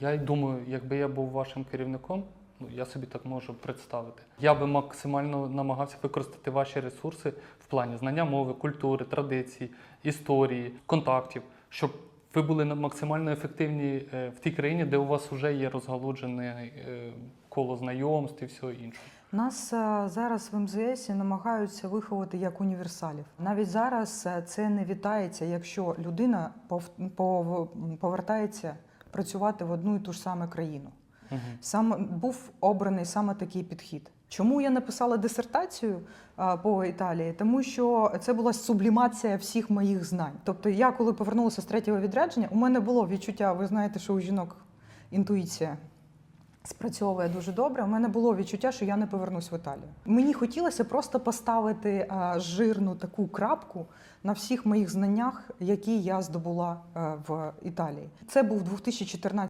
Я думаю, якби я був вашим керівником, ну я собі так можу представити. Я би максимально намагався використати ваші ресурси в плані знання мови, культури, традицій, історії, контактів, щоб ви були максимально ефективні е, в тій країні, де у вас вже є розгалуджене е, коло знайомств і всього іншого. Нас е, зараз в МЗС намагаються виховати як універсалів. Навіть зараз це не вітається, якщо людина пов- пов- повертається працювати в одну і ту ж саму країну. Угу. Саме був обраний саме такий підхід. Чому я написала дисертацію а, по Італії? Тому що це була сублімація всіх моїх знань. Тобто, я коли повернулася з третього відрядження, у мене було відчуття, ви знаєте, що у жінок інтуїція спрацьовує дуже добре. У мене було відчуття, що я не повернусь в Італію. Мені хотілося просто поставити жирну таку крапку на всіх моїх знаннях, які я здобула е, в Італії. Це був 2014